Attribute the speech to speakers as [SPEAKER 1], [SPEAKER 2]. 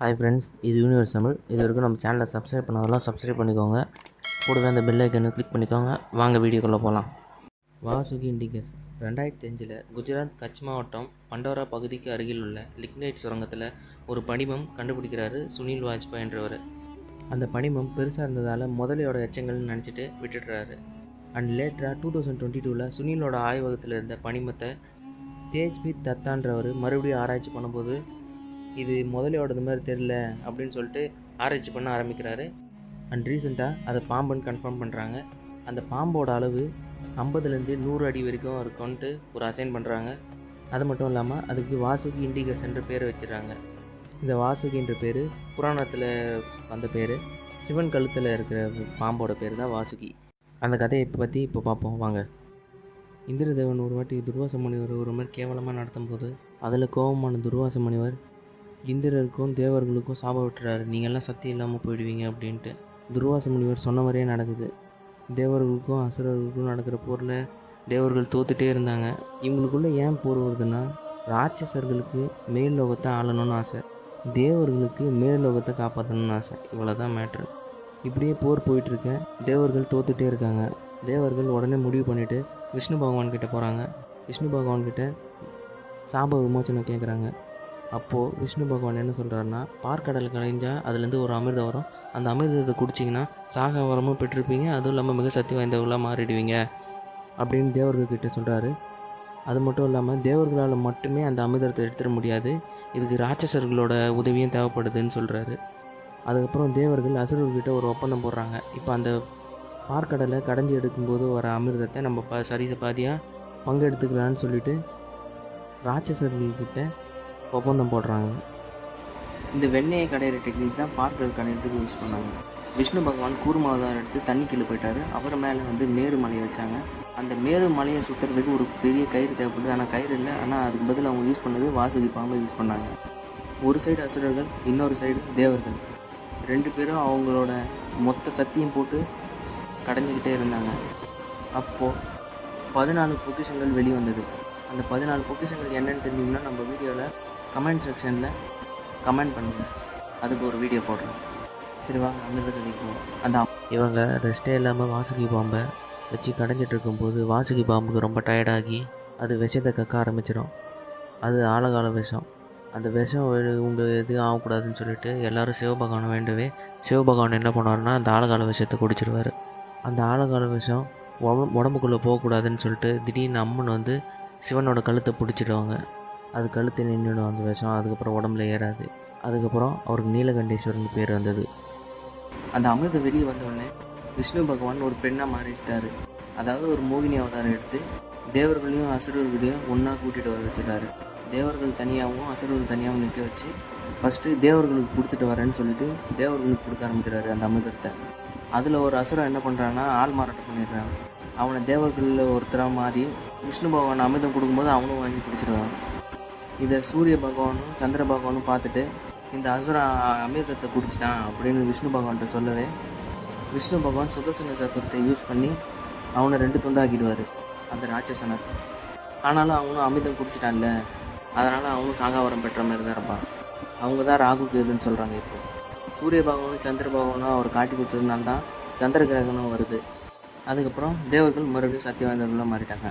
[SPEAKER 1] Hi friends இது universe Tamil. இது வரைக்கும் நம்ம சேனலை சப்ஸ்கிரைப் பண்ணதெல்லாம் சப்ஸ்கிரைப் பண்ணிக்கோங்க. கூடவே அந்த பெல் ஐக்கனை கிளிக் பண்ணிக்கோங்க. வாங்க வீடியோக்குள்ளே போகலாம் வாசுகி இண்டிகஸ் ரெண்டாயிரத்தி அஞ்சில் குஜராத் கட்ச் மாவட்டம் பண்டோரா பகுதிக்கு அருகில் உள்ள லிக்னைட் சுரங்கத்தில் ஒரு படிமம் கண்டுபிடிக்கிறாரு சுனில் வாஜ்பாய் என்றவர். அந்த படிமம் பெருசாக இருந்ததால் முதலையோட எச்சங்கள்னு நினச்சிட்டு விட்டுடுறாரு. அண்ட் லேட்டராக டூ தௌசண்ட் டுவெண்ட்டி டூவில் சுனிலோட ஆய்வகத்தில் இருந்த பனிமத்தை தேஜ்பி தத்தான்றவர் மறுபடியும் ஆராய்ச்சி பண்ணும்போது இது முதலையோடது மாதிரி தெரில அப்படின்னு சொல்லிட்டு ஆராய்ச்சி பண்ண ஆரம்பிக்கிறாரு. அண்ட் ரீசெண்டாக அதை பாம்புன்னு கன்ஃபார்ம் பண்ணுறாங்க அந்த பாம்போட அளவு ஐம்பதுலேருந்து நூறு அடி வரைக்கும் இருக்கும்ன்ட்டு ஒரு அசைன் பண்ணுறாங்க அது மட்டும் இல்லாமல் அதுக்கு வாசுகி இண்டிகஸ் என்ற பேரை வச்சிடுறாங்க. இந்த வாசுகின்ற பேர் புராணத்தில் வந்த பேர். சிவன் கழுத்தில் இருக்கிற பாம்போட பேர் தான் வாசுகி. அந்த கதையை இப்போ பற்றி இப்போ பார்ப்போம். வாங்க. இந்திரதேவன் ஒரு வாட்டி துர்வாச முனிவர் ஒரு மாதிரி கேவலமாக நடத்தும் போது அதில் கோபமான துர்வாச முனிவர் இந்திரருக்கும் தேவர்களுக்கும் சாபம் விட்டுறாரு. நீங்கள்லாம் சத்தியம் இல்லாமல் போயிடுவீங்க அப்படின்ட்டு. துர்வாச முனிவர் சொன்ன மாதிரியே நடக்குது. தேவர்களுக்கும் அசுரர்களுக்கும் நடக்கிற போரில் தேவர்கள் தோத்துட்டே இருந்தாங்க. இவங்களுக்குள்ளே ஏன் போர் வருதுன்னா ராட்சசர்களுக்கு மேல் லோகத்தை ஆளணும்னு ஆசை. தேவர்களுக்கு மேல் லோகத்தை காப்பாற்றணும்னு ஆசை. இவ்வளோ தான் மேட்ரு இப்படியே போர் போயிட்டுருக்க. தேவர்கள் தோத்துட்டே இருக்காங்க. தேவர்கள் உடனே முடிவு பண்ணிவிட்டு விஷ்ணு பகவான்கிட்ட போகிறாங்க விஷ்ணு பகவான் கிட்ட சாப விமோச்சனை கேட்குறாங்க அப்போது விஷ்ணு பகவான் என்ன சொல்கிறாருன்னா பார்க்கடல் கலைஞ்சால் அதுலேருந்து ஒரு அமிர்தம் வரும். அந்த அமிர்தத்தை குடிச்சிங்கன்னா சாக வரமும் பெற்றிருப்பீங்க அதுவும் இல்லாமல் மிக சக்தி வாய்ந்தவர்களாக மாறிடுவீங்க அப்படின்னு தேவர்கள்கிட்ட சொல்கிறாரு அது மட்டும் இல்லாமல் தேவர்களால் மட்டுமே அந்த அமிர்தத்தை எடுத்துட முடியாது. இதுக்கு ராட்சசர்களோட உதவியும் தேவைப்படுதுன்னு சொல்கிறாரு அதுக்கப்புறம் தேவர்கள் அசுரர்கிட்ட ஒரு ஒப்பந்தம் போடுறாங்க. இப்போ அந்த பார்க்கடலை கடைஞ்சி எடுக்கும்போது வர அமிர்தத்தை நம்ம ப சரி பாதியாக பங்கெடுத்துக்கலான்னு சொல்லிட்டு ராட்சசர்கள்கிட்ட ஒப்பந்தம் போடுறாங்க. இந்த வெண்ணெயை கடையிற டெக்னிக் தான் பார்க்கல் கடையிறதுக்கு யூஸ் பண்ணாங்க. விஷ்ணு பகவான் கூர்மாவதாரம் எடுத்து தண்ணி கீழே போயிட்டார். அவர் மேலே வந்து மேரு மலையை வச்சாங்க. அந்த மேரு மலையை சுற்றுறதுக்கு ஒரு பெரிய கயிறு தேவைப்படுது. ஆனால் கயிறு இல்லை. ஆனால் அதுக்கு பதில் அவங்க யூஸ் பண்ணது வாசுகி பாம்பை யூஸ் பண்ணாங்க. ஒரு சைடு அசுரர்கள் இன்னொரு சைடு தேவர்கள். ரெண்டு பேரும் அவங்களோட மொத்த சக்தியும் போட்டு கடைஞ்சிக்கிட்டே இருந்தாங்க. அப்போது பதினாலு பொக்கிஷங்கள் வெளிவந்தது. அந்த பதினாலு பொக்கிஷங்கள் என்னென்னு தெரிஞ்சிங்கன்னா நம்ம வீடியோவில் கமெண்ட் செக்ஷனில் கமெண்ட் பண்ணுங்கள் அதுக்கு ஒரு வீடியோ போடுறோம். சரி வாங்க அங்கிருந்து கதைக்கு போவோம். அந்த இவங்க ரெஸ்ட்டே இல்லாமல் வாசுகி பாம்பை வச்சு கடைஞ்சிட்டு இருக்கும்போது வாசுகி பாம்புக்கு ரொம்ப டயர்டாகி அது விஷத்தை கக்க ஆரம்பிச்சிடும். அது ஆழகால விஷம். அந்த விஷம் வெ- எதுவும் ஆகக்கூடாதுன்னு சொல்லிட்டு எல்லாரும் சிவபகவானை வேண்டவே சிவபகவான் என்ன பண்ணுவார்னா அந்த ஆழகால விஷத்தை குடிச்சிருவார். அந்த ஆழகால விஷம் உடம்புக்குள்ளே போகக்கூடாதுன்னு சொல்லிட்டு திடீர்னு அம்மன் வந்து சிவனோட கழுத்தை பிடிச்சிடுவாங்க. அது கழுத்து நின்றுடும் அந்த விஷம். அதுக்கப்புறம் உடம்புல ஏறாது. அதுக்கப்புறம் அவருக்கு நீலகண்டேஸ்வரன் பேர் வந்தது. அந்த அமிர்தம் வெளியே வந்தோடனே விஷ்ணு பகவான் ஒரு பெண்ணாக மாறிட்டாரு. அதாவது ஒரு மோகினி அவதாரம் எடுத்து தேவர்களையும் அசுரர்களையும் ஒன்றா கூட்டிகிட்டு வர வச்சுட்டாரு தேவர்கள் தனியாகவும் அசுரர்கள் தனியாகவும் நிற்க வச்சு ஃபஸ்ட்டு தேவர்களுக்கு கொடுத்துட்டு வரேன்னு சொல்லிட்டு தேவர்களுக்கு கொடுக்க ஆரம்பிக்கிறாரு அந்த அமிர்தத்தை. அதில் ஒரு அசுரம் என்ன பண்ணுறான்னா ஆள் மாறாட்டம் பண்ணிடுறான். அவனை தேவர்களில் ஒருத்தராக மாறி விஷ்ணு பகவான் அமிர்தம் கொடுக்கும்போது அவனும் வாங்கி குடிச்சிடுவான். இதை சூரிய பகவானும் சந்திர பகவானும் பார்த்துட்டு இந்த அசுரா அமிர்தத்தை குடிச்சிட்டான் அப்படின்னு விஷ்ணு பகவான்கிட்ட சொல்லவே விஷ்ணு பகவான் சுதர்சன சக்கரத்தை யூஸ் பண்ணி அவனை ரெண்டு துண்டாக்கிடுவார் அந்த ராட்சசனை ஆனாலும் அவனும் அமிர்தம் குடிச்சிட்டான்ல அதனால் அவனும் சாகாவரம் பெற்ற மாதிரி தான் இருப்பான். அவங்க தான் ராகுக்கு எதுன்னு சொல்கிறாங்க இப்போ. சூரிய பகவானும் சந்திர பகவானும் அவர் காட்டி கொடுத்ததுனால தான் சந்திர கிரகணம் வருது. அதுக்கப்புறம் தேவர்கள் மறுபடியும் சத்திய மாறிட்டாங்க.